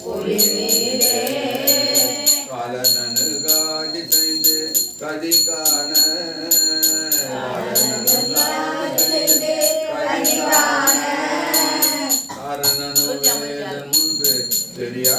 பொலிவிலே பல நனுகாதி செய்து கதிகான காரணனு தெரியா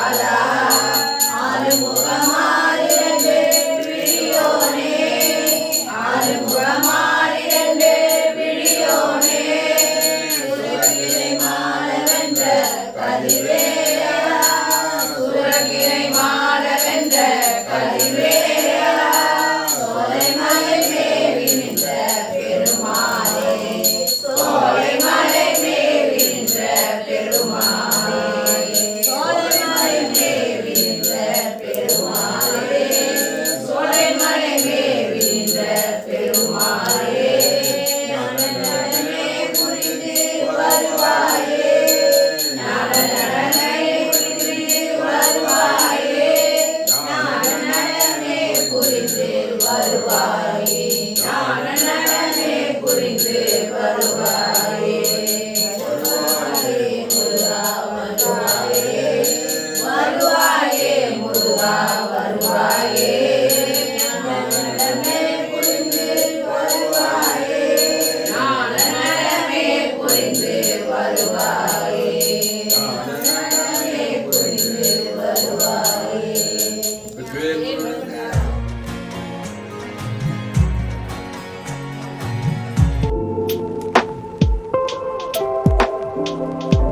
தேவருவாய் you